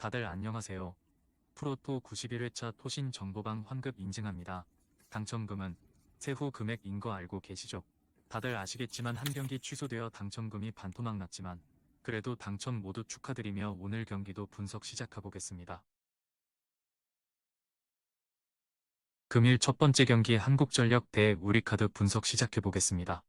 다들 안녕하세요. 프로토 91회차 토신 정보방 환급 인증합니다. 당첨금은 세후 금액인 거 알고 계시죠? 다들 아시겠지만 한 경기 취소되어 당첨금이 반토막 났지만 그래도 당첨 모두 축하드리며 오늘 경기도 분석 시작해보겠습니다. 금일 첫 번째 경기 한국전력 대 우리카드 분석 시작해보겠습니다.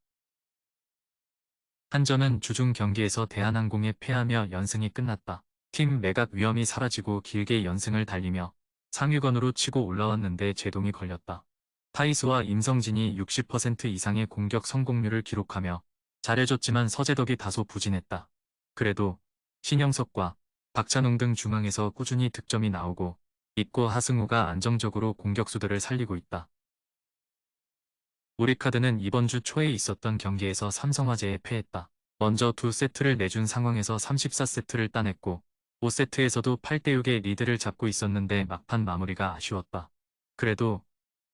한전은 주중 경기에서 대한항공에 패하며 연승이 끝났다. 팀 매각 위험이 사라지고 길게 연승을 달리며 상위권으로 치고 올라왔는데 제동이 걸렸다. 타이스와 임성진이 60% 이상의 공격 성공률을 기록하며 잘해줬지만 서재덕이 다소 부진했다. 그래도 신영석과 박찬웅 등 중앙에서 꾸준히 득점이 나오고 있고 하승우가 안정적으로 공격수들을 살리고 있다. 우리카드는 이번 주 초에 있었던 경기에서 삼성화재에 패했다. 먼저 두 세트를 내준 상황에서 34세트를 따냈고 5세트에서도 8대6의 리드를 잡고 있었는데 막판 마무리가 아쉬웠다. 그래도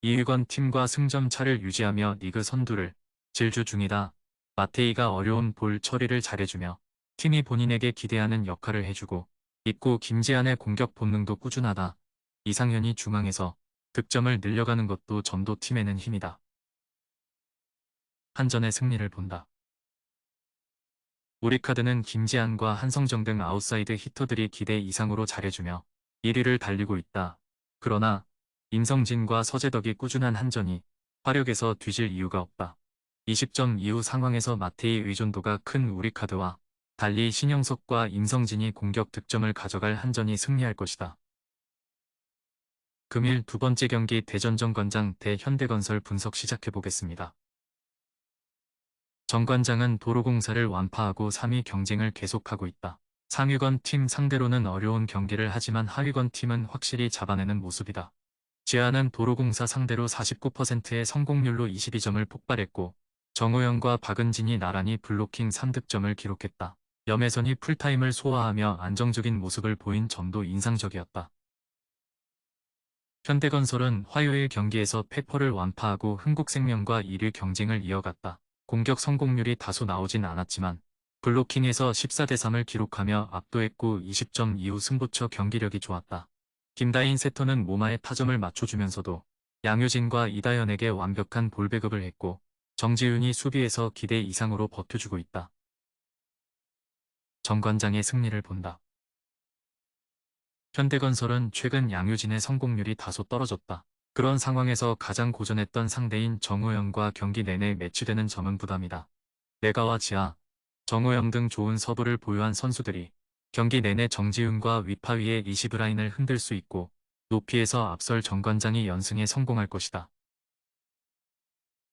이휘건 팀과 승점 차를 유지하며 리그 선두를 질주 중이다. 마테이가 어려운 볼 처리를 잘해주며 팀이 본인에게 기대하는 역할을 해주고 있고 김재한의 공격 본능도 꾸준하다. 이상현이 중앙에서 득점을 늘려가는 것도 전도 팀에는 힘이다. 한전의 승리를 본다. 우리 카드는 김지한과 한성정 등 아웃사이드 히터들이 기대 이상으로 잘해주며 1위를 달리고 있다. 그러나 임성진과 서재덕이 꾸준한 한전이 화력에서 뒤질 이유가 없다. 20점 이후 상황에서 마테이 의존도가 큰 우리 카드와 달리 신영석과 임성진이 공격 득점을 가져갈 한전이 승리할 것이다. 금일 두 번째 경기 대전정관장 대 현대건설 분석 시작해보겠습니다. 정관장은 도로공사를 완파하고 3위 경쟁을 계속하고 있다. 상위권 팀 상대로는 어려운 경기를 하지만 하위권 팀은 확실히 잡아내는 모습이다. 지하는 도로공사 상대로 49%의 성공률로 22점을 폭발했고 정호영과 박은진이 나란히 블로킹 3득점을 기록했다. 염혜선이 풀타임을 소화하며 안정적인 모습을 보인 점도 인상적이었다. 현대건설은 화요일 경기에서 페퍼를 완파하고 흥국생명과 1위 경쟁을 이어갔다. 공격 성공률이 다소 나오진 않았지만 블로킹에서 14대3을 기록하며 압도했고 20점 이후 승부처 경기력이 좋았다. 김다인 세터는 모마에 타점을 맞춰주면서도 양효진과 이다연에게 완벽한 볼 배급을 했고 정지윤이 수비에서 기대 이상으로 버텨주고 있다. 정관장의 승리를 본다. 현대건설은 최근 양효진의 성공률이 다소 떨어졌다. 그런 상황에서 가장 고전했던 상대인 정우영과 경기 내내 매치되는 점은 부담이다. 내가와 지하, 정우영 등 좋은 서브를 보유한 선수들이 경기 내내 정지훈과 위파 위의 리시브 라인을 흔들 수 있고 높이에서 앞설 정관장이 연승에 성공할 것이다.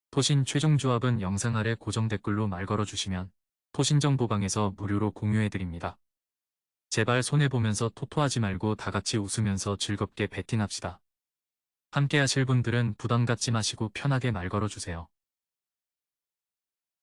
토신 최종 조합은 영상 아래 고정 댓글로 말 걸어주시면 토신 정보방에서 무료로 공유해드립니다. 제발 손해보면서 토토하지 말고 다같이 웃으면서 즐겁게 베팅합시다. 함께 하실 분들은 부담 갖지 마시고 편하게 말 걸어주세요.